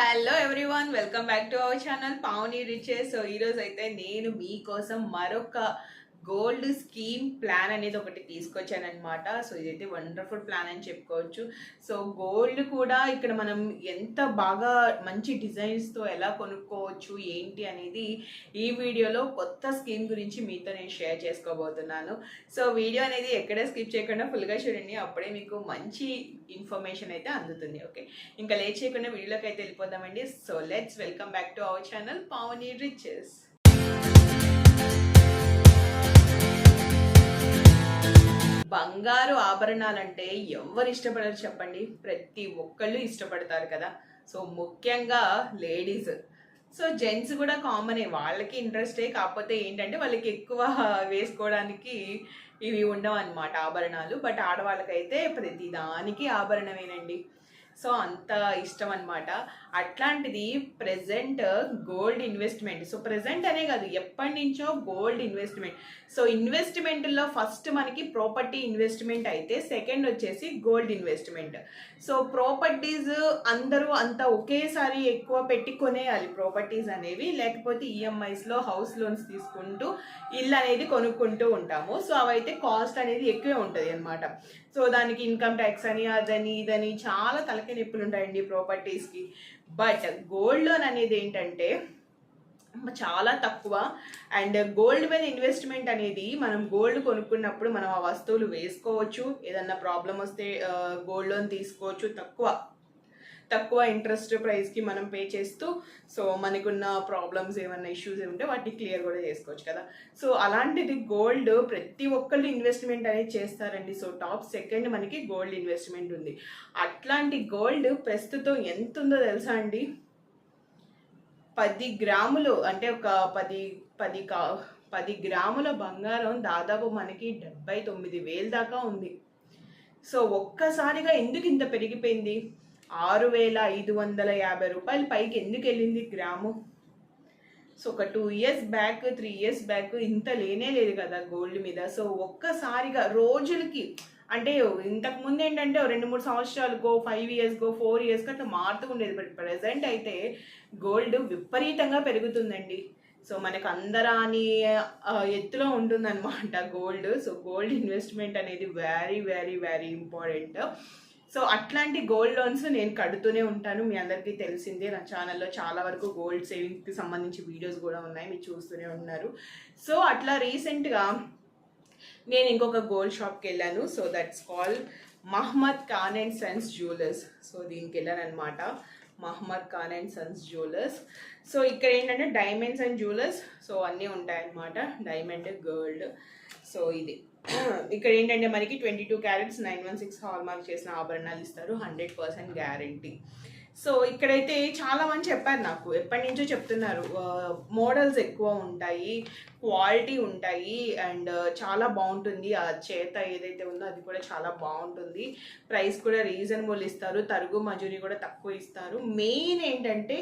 Hello everyone welcome back to our channel Pavani riches so ఈరోజు అయితే నేను మీకోసం మరొక గోల్డ్ స్కీమ్ ప్లాన్ అనేది ఒకటి తీసుకొచ్చాను అనమాట సో ఇదైతే వండర్ఫుల్ ప్లాన్ అని చెప్పుకోవచ్చు. సో గోల్డ్ కూడా ఇక్కడ మనం ఎంత బాగా మంచి డిజైన్స్తో ఎలా కొనుక్కోవచ్చు ఏంటి అనేది ఈ వీడియోలో కొత్త స్కీమ్ గురించి మీతో నేను షేర్ చేసుకోబోతున్నాను. సో వీడియో అనేది ఎక్కడే స్కిప్ చేయకుండా ఫుల్గా చూడండి. అప్పుడే మీకు మంచి ఇన్ఫర్మేషన్ అయితే అందుతుంది. ఓకే? ఇంకా లేట్ చేయకుండా వీడియోలోకి అయితే వెళ్ళిపోదామండి. So let's welcome back to our channel Pavani riches. బంగారు ఆభరణాలంటే ఎవరు ఇష్టపడరు చెప్పండి. ప్రతి ఒక్కళ్ళు ఇష్టపడతారు కదా. సో ముఖ్యంగా లేడీస్. సో జెంట్స్ కూడా కామనే. వాళ్ళకి ఇంట్రెస్టే కాకపోతే ఏంటంటే వాళ్ళకి ఎక్కువ వేసుకోవడానికి ఇవి ఉండవు అనమాట ఆభరణాలు. బట్ ఆడవాళ్ళకైతే ప్రతి దానికి ఆభరణమేనండి. సో అంత ఇష్టం అనమాట అట్లాంటిది present gold investment so present అనే కాదు ఎప్పటి నుంచో గోల్డ్ ఇన్వెస్ట్మెంట్ సో ఇన్వెస్ట్మెంట్లో ఫస్ట్ మనకి ప్రాపర్టీ ఇన్వెస్ట్మెంట్ అయితే సెకండ్ వచ్చేసి గోల్డ్ ఇన్వెస్ట్మెంట్ సో ప్రాపర్టీస్ అందరూ అంత ఒకేసారి ఎక్కువ పెట్టి కొనేయాలి ప్రాపర్టీస్ అనేవి. లేకపోతే ఈఎంఐస్లో హౌస్ లోన్స్ తీసుకుంటూ ఇల్లు అనేది కొనుక్కుంటూ ఉంటాము. సో అవైతే కాస్ట్ అనేది ఎక్కువే ఉంటుంది అనమాట సో దానికి ఇన్కమ్ ట్యాక్స్ అని అదని ఇదని చాలా తలకే నొప్పులు ఉంటాయండి ప్రాపర్టీస్కి బట్ గోల్డ్ లోన్ అనేది ఏంటంటే చాలా తక్కువ. అండ్ గోల్డ్ మీద ఇన్వెస్ట్మెంట్ అనేది మనం గోల్డ్ కొనుక్కున్నప్పుడు మనం ఆ వస్తువులు వేసుకోవచ్చు. ఏదన్నా ప్రాబ్లం వస్తే గోల్డ్ లోన్ తీసుకోవచ్చు తక్కువ. తక్కువ ఇంట్రెస్ట్ ప్రైస్కి మనం పే చేస్తూ సో మనకున్న ప్రాబ్లమ్స్ ఏమన్నా ఇష్యూస్ ఉంటే వాటిని క్లియర్ కూడా చేసుకోవచ్చు కదా. సో అలాంటిది గోల్డ్ ప్రతి ఒక్కళ్ళు ఇన్వెస్ట్మెంట్ అనేది చేస్తారండి. సో టాప్ సెకండ్ మనకి గోల్డ్ ఇన్వెస్ట్మెంట్ ఉంది. అట్లాంటి గోల్డ్ ప్రస్తుతం ఎంత ఉందో తెలుసా అండి? పది గ్రాములు అంటే ఒక పది పది కా పది గ్రాముల బంగారం దాదాపు మనకి డెబ్బై తొమ్మిది వేలు దాకా ఉంది. సో ఒక్కసారిగా ఎందుకు ఇంత పెరిగిపోయింది? ఆరు వేల ఐదు వందల యాభై రూపాయలు పైకి ఎందుకు వెళ్ళింది గ్రాము? సో ఒక two years back three years back ఇంత లేనే లేదు కదా గోల్డ్ మీద. సో ఒక్కసారిగా రోజులకి అంటే ఇంతకు ముందు ఏంటంటే రెండు మూడు సంవత్సరాలకో ఫైవ్ ఇయర్స్కో ఫోర్ ఇయర్స్కో అట్లా మారుతూ ఉండేది బట్ ప్రజెంట్ అయితే గోల్డ్ విపరీతంగా పెరుగుతుందండి. సో మనకు అందరాని ఎత్తులో ఉంటుందన్నమాట గోల్డ్ సో గోల్డ్ ఇన్వెస్ట్మెంట్ అనేది very very very important so అట్లాంటి గోల్డ్ లోన్స్ నేను కడుతూనే ఉంటాను. మీ అందరికీ తెలిసిందే నా ఛానల్లో చాలా వరకు గోల్డ్ సేవింగ్స్కి సంబంధించి వీడియోస్ కూడా ఉన్నాయి. మీరు చూస్తూనే ఉన్నారు. సో అట్లా రీసెంట్గా నేను ఇంకొక గోల్డ్ షాప్కి వెళ్ళాను. So that's call Mohammed Khan and sons jewellers so దీనికి వెళ్ళాను అనమాట Mohammed Khan and sons jewellers so ఇక్కడ ఏంటంటే డైమండ్స్ అండ్ జ్యువెలర్స్ సో అన్నీ ఉంటాయన్నమాట. డైమండ్ గోల్డ్ సో ఇది. ఇక్కడ ఏంటంటే మనకి twenty two carats nine one six hallmark చేసిన ఆభరణాలు ఇస్తారు హండ్రెడ్ పర్సెంట్ గ్యారంటీ సో ఇక్కడైతే చాలా మంది చెప్పారు నాకు. ఎప్పటి నుంచో చెప్తున్నారు మోడల్స్ ఎక్కువ ఉంటాయి క్వాలిటీ ఉంటాయి అండ్ చాలా బాగుంటుంది. ఆ చేత ఏదైతే ఉందో అది కూడా చాలా బాగుంటుంది. ప్రైస్ కూడా రీజనబుల్ ఇస్తారు. తరుగు మజూరి కూడా తక్కువ ఇస్తారు. మెయిన్ ఏంటంటే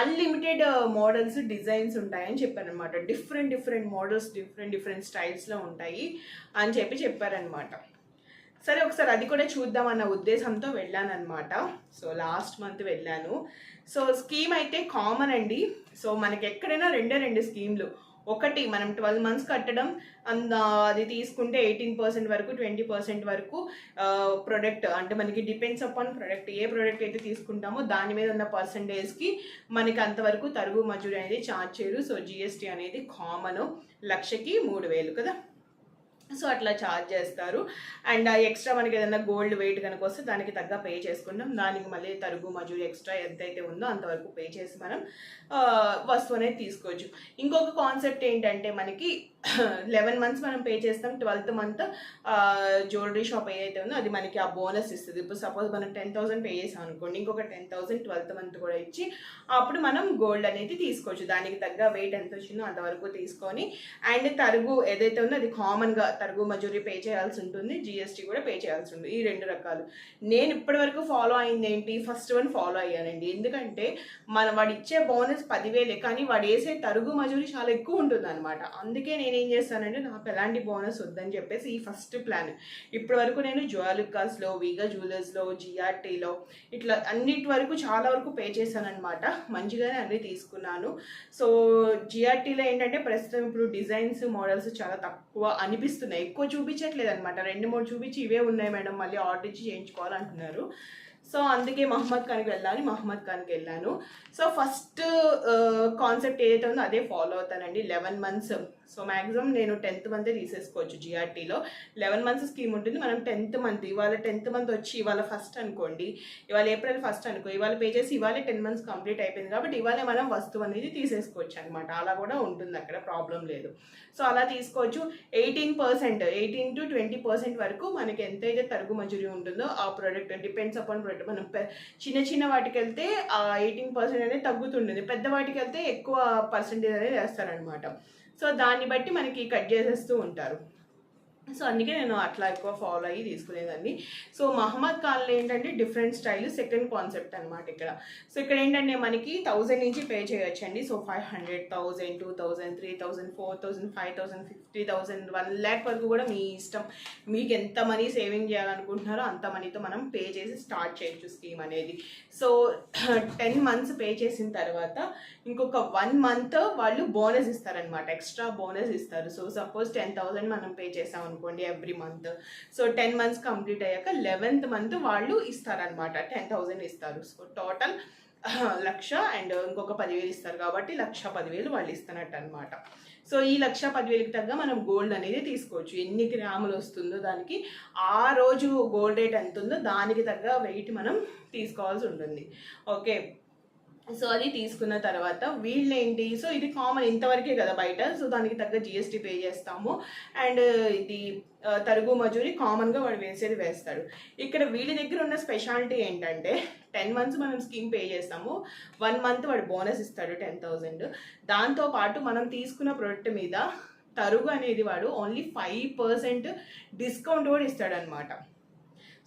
అన్లిమిటెడ్ మోడల్స్ డిజైన్స్ ఉంటాయని చెప్పారనమాట different different models different different స్టైల్స్లో ఉంటాయి అని చెప్పి చెప్పారనమాట సరే ఒకసారి అది కూడా చూద్దాం అన్న ఉద్దేశంతో వెళ్ళాను అనమాట సో లాస్ట్ మంత్ వెళ్ళాను. సో స్కీమ్ అయితే కామన్ అండి. సో మనకి ఎక్కడైనా రెండే రెండు స్కీమ్లు ఒకటి మనం ట్వెల్వ్ మంత్స్ కట్టడం. అంద అది తీసుకుంటే ఎయిటీన్ పర్సెంట్ వరకు ట్వంటీ పర్సెంట్ వరకు ప్రొడక్ట్ అంటే మనకి డిపెండ్స్ అపాన్ ప్రొడక్ట్ ఏ ప్రొడక్ట్ అయితే తీసుకుంటామో దాని మీద ఉన్న పర్సంటేజ్కి మనకి అంతవరకు తరుగు మజూరి అనేది ఛార్జ్ చేయరు. సో జిఎస్టీ అనేది కామన్ లక్షకి మూడు వేలు కదా? సో అట్లా ఛార్జ్ చేస్తారు. అండ్ ఎక్స్ట్రా మనకి ఏదైనా గోల్డ్ వెయిట్ కనుక వస్తే దానికి తగ్గ పే చేసుకుంటాం. దానికి మళ్ళీ తరుగు మజూరి ఎక్స్ట్రా ఎంతైతే ఉందో అంతవరకు పే చేసి మనం వస్తువు అనేది తీసుకోవచ్చు. ఇంకొక కాన్సెప్ట్ ఏంటంటే మనకి లెవెన్ మంత్స్ మనం పే చేస్తాం. ట్వెల్త్ మంత్ జ్యువెలరీ షాప్ ఏదైతే ఉందో అది మనకి ఆ బోనస్ ఇస్తుంది. ఇప్పుడు సపోజ్ మనం టెన్ థౌసండ్ పే చేసాం అనుకోండి ఇంకొక టెన్ థౌసండ్ ట్వెల్త్ మంత్ కూడా ఇచ్చి అప్పుడు మనం గోల్డ్ అనేది తీసుకోవచ్చు. దానికి తగ్గ వెయిట్ ఎంత వచ్చిందో అంతవరకు తీసుకొని అండ్ తరుగు ఏదైతే ఉందో అది కామన్గా తరుగు మజూరీ పే చేయాల్సి ఉంటుంది. జిఎస్టీ కూడా పే చేయాల్సి ఉంటుంది. ఈ రెండు రకాలు. నేను ఇప్పటివరకు ఫాలో అయింది ఏంటి ఫస్ట్ వన్ ఫాలో అయ్యానండి. ఎందుకంటే మన వాడు ఇచ్చే బోనస్ పదివేలే కానీ వాడు వేసే తరుగు మజూరీ చాలా ఎక్కువ ఉంటుంది అనమాట అందుకే నేను నేనేం చేస్తానంటే నాకు ఎలాంటి బోనస్ వద్దని చెప్పేసి ఈ ఫస్ట్ ప్లాన్ ఇప్పటి వరకు నేను జువాలికాస్లో వీగా జ్యువెలర్స్లో జిఆర్టీలో ఇట్లా అన్నిటి వరకు చాలా వరకు పే చేశానమాట మంచిగానే అన్ని తీసుకున్నాను. సో జిఆర్టీలో ఏంటంటే ప్రస్తుతం ఇప్పుడు డిజైన్స్ మోడల్స్ చాలా తక్కువ అనిపిస్తున్నాయి. ఎక్కువ చూపించట్లేదు అనమాట రెండు మూడు చూపించి ఇవే ఉన్నాయి మేడం. మళ్ళీ ఆర్డర్ ఇచ్చి చేయించుకోవాలంటున్నారు. సో అందుకే మహమ్మద్ ఖాన్కి వెళ్ళాలి. మహమ్మద్ ఖాన్కి వెళ్ళాను. సో ఫస్ట్ కాన్సెప్ట్ uh, ఏదైతే ఉందో అదే ఫాలో అవుతానండి. లెవెన్ మంత్స్ సో మ్యాక్సిమం నేను టెన్త్ మంతే తీసేసుకోవచ్చు జిఆర్టీలో లెవెన్ మంత్స్ స్కీమ్ ఉంటుంది. మనం టెన్త్ మంత్ ఇవాళ టెన్త్ మంత్ వచ్చి ఇవాళ ఫస్ట్ అనుకోండి. ఇవాళ ఏప్రిల్ ఫస్ట్ అనుకో ఇవాళ పే చేసి ఇవాళ టెన్ మంత్స్ కంప్లీట్ అయిపోయింది కాబట్టి ఇవాళ మనం వస్తువు అనేది తీసేసుకోవచ్చు అనమాట అలా కూడా ఉంటుంది అక్కడ ప్రాబ్లం లేదు. సో అలా తీసుకోవచ్చు. Eighteen percent eighteen to twenty percent వరకు మనకి ఎంతైతే తరుగు మజూరీ ఉంటుందో ఆ ప్రోడక్ట్ డిపెండ్స్ అపాన్ ప్రోడక్ట్ మనం చిన్న చిన్న వాటికి వెళ్తే ఆ ఎయిటీన్ పర్సెంట్ అనేది తగ్గుతుంటుంది. పెద్ద వాటికి వెళ్తే ఎక్కువ పర్సెంటేజ్ అనేది వేస్తారనమాట సో దాన్ని బట్టి మనకి కట్ చేసేస్తూ ఉంటారు. సో అందుకే నేను అట్లా ఎక్కువ ఫాలో అయ్యి తీసుకునేదాన్ని. సో మహమ్మద్ కాల్లో ఏంటంటే డిఫరెంట్ స్టైల్ సెకండ్ కాన్సెప్ట్ అనమాట ఇక్కడ. సో ఇక్కడ ఏంటంటే మనకి థౌజండ్ నుంచి పే చేయొచ్చండి. So five hundred thousand two thousand three thousand four thousand five thousand fifty thousand one lakh వరకు కూడా మీ ఇష్టం. మీకు ఎంత మనీ సేవింగ్ చేయాలనుకుంటున్నారో అంత మనీతో మనం పే చేసి స్టార్ట్ చేయొచ్చు స్కీమ్ అనేది. సో టెన్ మంత్స్ పే చేసిన తర్వాత ఇంకొక వన్ మంత్ వాళ్ళు బోనస్ ఇస్తారనమాట ఎక్స్ట్రా బోనస్ ఇస్తారు. సో సపోజ్ టెన్ థౌసండ్ మనం పే చేసాం అనుకోండి every month so ten months complete అయ్యాక లెవెన్త్ మంత్ వాళ్ళు ఇస్తారనమాట టెన్ థౌజండ్ ఇస్తారు. So total uh, lakh and ఇంకొక పదివేలు ఇస్తారు కాబట్టి లక్ష పదివేలు వాళ్ళు ఇస్తున్నట్టు అనమాట సో ఈ లక్ష పదివేలకు తగ్గ మనం గోల్డ్ అనేది తీసుకోవచ్చు. ఎన్ని గ్రాములు వస్తుందో దానికి ఆ రోజు గోల్డ్ రేట్ ఎంత ఉందో దానికి తగ్గ వెయిట్ మనం తీసుకోవాల్సి ఉంటుంది. ఓకే సో అది తీసుకున్న తర్వాత వీళ్ళు ఏంటి సో ఇది కామన్ ఇంతవరకే కదా బయట. సో దానికి తగ్గ జిఎస్టీ పే చేస్తాము. అండ్ uh, ఇది uh, తరుగు మజూరి కామన్గా వాడు వేసేది వేస్తాడు. ఇక్కడ వీళ్ళ దగ్గర ఉన్న స్పెషాలిటీ ఏంటంటే టెన్ మంత్స్ మనం స్కీమ్ పే చేస్తాము. వన్ మంత్ వాడు బోనస్ ఇస్తాడు టెన్ థౌజండ్ దాంతోపాటు మనం తీసుకున్న ప్రోడక్ట్ మీద తరుగు అనేది వాడు ఓన్లీ ఫైవ్ పర్సెంట్ డిస్కౌంట్ కూడా ఇస్తాడనమాట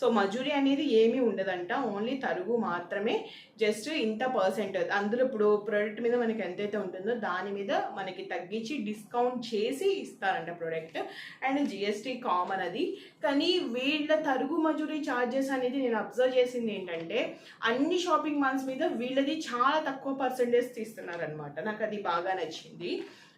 సో మజూరీ అనేది ఏమీ ఉండదంట ఓన్లీ తరుగు మాత్రమే జస్ట్ ఇంత పర్సెంట్ అందులో ఇప్పుడు ప్రోడక్ట్ మీద మనకి ఎంతైతే ఉంటుందో దాని మీద మనకి తగ్గించి డిస్కౌంట్ చేసి ఇస్తారంట ప్రోడక్ట్ అండ్ జిఎస్టీ కామన్ అది. కానీ వీళ్ళ తరుగు మజూరీ ఛార్జెస్ అనేది నేను అబ్జర్వ్ చేసింది ఏంటంటే అన్ని షాపింగ్ మాల్స్ మీద వీళ్ళది చాలా తక్కువ పర్సంటేజ్ తీస్తున్నారనమాట నాకు అది బాగా నచ్చింది.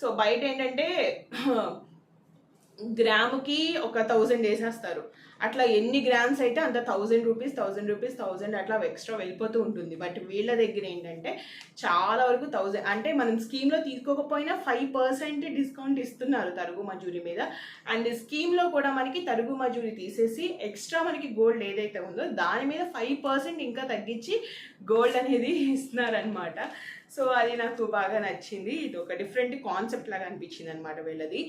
సో బయట ఏంటంటే గ్రాముకి ఒక థౌజండ్ వేసేస్తారు. అట్లా ఎన్ని గ్రామ్స్ అయితే అంత thousand rupees thousand rupees thousand అట్లా ఎక్స్ట్రా వెళ్ళిపోతూ ఉంటుంది. బట్ వీళ్ళ దగ్గర ఏంటంటే చాలా వరకు థౌజండ్ అంటే మనం స్కీమ్లో తీసుకోకపోయినా ఫైవ్ పర్సెంట్ డిస్కౌంట్ ఇస్తున్నారు తరుగు మజూరి మీద. అండ్ స్కీమ్లో కూడా మనకి తరుగు మజూరి తీసేసి ఎక్స్ట్రా మనకి గోల్డ్ ఏదైతే ఉందో దాని మీద ఫైవ్ పర్సెంట్ ఇంకా తగ్గించి గోల్డ్ అనేది ఇస్తున్నారనమాట సో అది నాకు బాగా నచ్చింది. ఇది ఒక డిఫరెంట్ కాన్సెప్ట్ లాగా అనిపించింది అనమాట వీళ్ళది.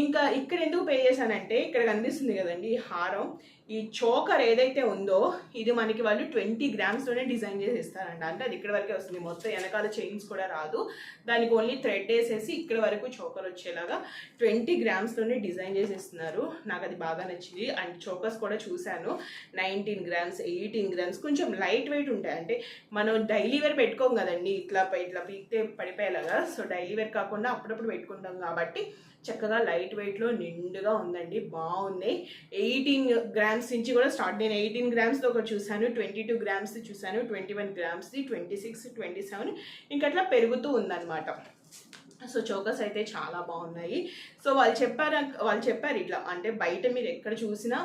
ఇంకా ఇక్కడ ఎందుకు పే చేశానంటే ఇక్కడ కనిపిస్తుంది కదండి ఈ హారం. ఈ చోకర్ ఏదైతే ఉందో ఇది మనకి వాళ్ళు ట్వంటీ గ్రామ్స్లోనే డిజైన్ చేసి ఇస్తారంట అంటే అది ఇక్కడ వరకే వస్తుంది. మొత్తం వెనకాల చైన్స్ కూడా రాదు. దానికి ఓన్లీ థ్రెడ్ వేసేసి ఇక్కడ వరకు చోకర్ వచ్చేలాగా ట్వంటీ గ్రామ్స్లోనే డిజైన్ చేసి ఇస్తున్నారు నాకు అది బాగా నచ్చింది. అండ్ చోకర్స్ కూడా చూశాను. నైన్టీన్ గ్రామ్స్ ఎయిటీన్ గ్రామ్స్ కొంచెం లైట్ వెయిట్ ఉంటాయి. అంటే మనం డైలీ వేర్ పెట్టుకోం కదండి. ఇట్లా ఇట్లా పీకితే పడిపోయేలాగా. సో డైలీ వేర్ కాకుండా అప్పుడప్పుడు పెట్టుకుంటాం కాబట్టి చక్కగా లైట్ వెయిట్లో నిండుగా ఉందండి. బాగున్నాయి ఎయిటీన్ గ్రామ్స్ నుంచి కూడా స్టార్ట్. నేను ఎయిటీన్ గ్రామ్స్లో ఒకటి చూశాను ట్వంటీ టూ గ్రామ్స్ది చూశాను ట్వంటీ వన్ గ్రామ్స్ది ట్వంటీ సిక్స్ ట్వంటీ సెవెన్. ఇంకట్లా అట్లా పెరుగుతూ ఉందన్నమాట. సో చోకస్ అయితే చాలా బాగున్నాయి. సో వాళ్ళు చెప్పారు వాళ్ళు చెప్పారు ఇట్లా అంటే బయట మీరు ఎక్కడ చూసినా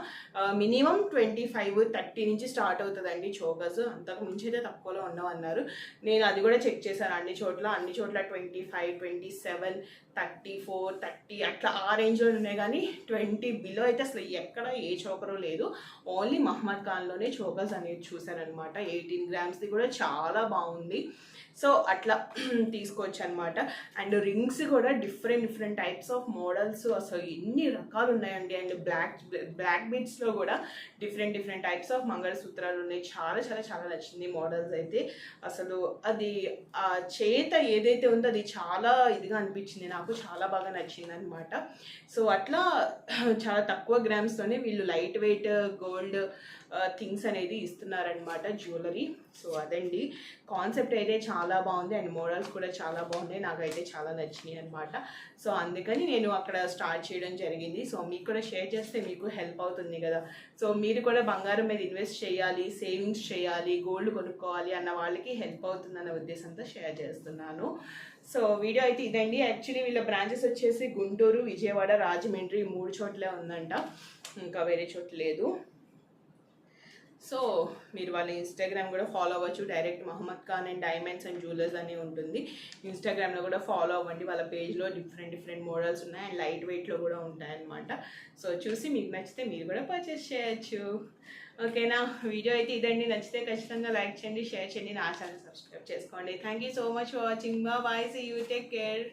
మినిమం ట్వంటీ ఫైవ్ థర్టీ నుంచి స్టార్ట్ అవుతుందండి చోకస్ అంతకు మించి అయితే తక్కువలో ఉండవన్నారు. నేను అది కూడా చెక్ చేశాను అన్ని చోట్ల. అన్ని చోట్ల twenty five twenty seven thirty four thirty అట్లా ఆ రేంజ్లో ఉన్నాయి కానీ ట్వంటీ బిలో అయితే అసలు ఎక్కడ ఏ చోకరు లేదు. ఓన్లీ మహమ్మద్ ఖాన్లోనే చోకస్ అనేది చూశాను అనమాట ఎయిటీన్ గ్రామ్స్ది కూడా చాలా బాగుంది. సో అట్లా తీసుకోవచ్చు అనమాట అండ్ రింగ్స్ కూడా different different types of models. అసలు ఎన్ని రకాలు ఉన్నాయండి. అండ్ బ్లాక్ బ్లాక్ బీడ్స్లో కూడా డిఫరెంట్ డిఫరెంట్ టైప్స్ ఆఫ్ మంగళసూత్రాలు ఉన్నాయి. చాలా చాలా చాలా నచ్చింది మోడల్స్ అయితే. అసలు అది ఆ చేత ఏదైతే ఉందో అది చాలా ఇదిగా అనిపించింది. నాకు చాలా బాగా నచ్చింది అనమాట సో అట్లా చాలా తక్కువ గ్రామ్స్తోనే వీళ్ళు లైట్ వెయిట్ గోల్డ్ థింగ్స్ అనేది ఇస్తున్నారనమాట. జ్యువెలరీ. సో అదండి. కాన్సెప్ట్ అయితే చాలా చాలా బాగుంది. అండ్ మోడల్స్ కూడా చాలా బాగున్నాయి. నాకైతే చాలా నచ్చినాయి అనమాట సో అందుకని నేను అక్కడ స్టార్ట్ చేయడం జరిగింది. సో మీకు కూడా షేర్ చేస్తే మీకు హెల్ప్ అవుతుంది కదా. సో మీరు కూడా బంగారం మీద ఇన్వెస్ట్ చేయాలి సేవింగ్స్ చేయాలి గోల్డ్ కొనుక్కోవాలి అన్న వాళ్ళకి హెల్ప్ అవుతుందన్న ఉద్దేశంతో షేర్ చేస్తున్నాను. సో వీడియో అయితే ఇదండి. యాక్చువల్లీ వీళ్ళ బ్రాంచెస్ వచ్చేసి గుంటూరు విజయవాడ రాజమండ్రి మూడు చోట్లే ఉందంట. ఇంకా వేరే చోట్ల లేదు. సో మీరు వాళ్ళ ఇన్స్టాగ్రామ్ కూడా ఫాలో అవ్వచ్చు. Direct Mohammed Khan and diamonds and jewellers అని ఉంటుంది. ఇన్స్టాగ్రామ్లో కూడా ఫాలో అవ్వండి. వాళ్ళ పేజ్లో డిఫరెంట్ డిఫరెంట్ మోడల్స్ ఉన్నాయి. అండ్ లైట్ వెయిట్లో కూడా ఉంటాయన్నమాట. సో చూసి మీకు నచ్చితే మీరు కూడా పర్చేస్ చేయొచ్చు. ఓకేనా వీడియో అయితే ఇదండి. నచ్చితే ఖచ్చితంగా లైక్ చేయండి షేర్ చేయండి. నా ఛానల్ సబ్స్క్రైబ్ చేసుకోండి. Thank you so much for watching bye see you take care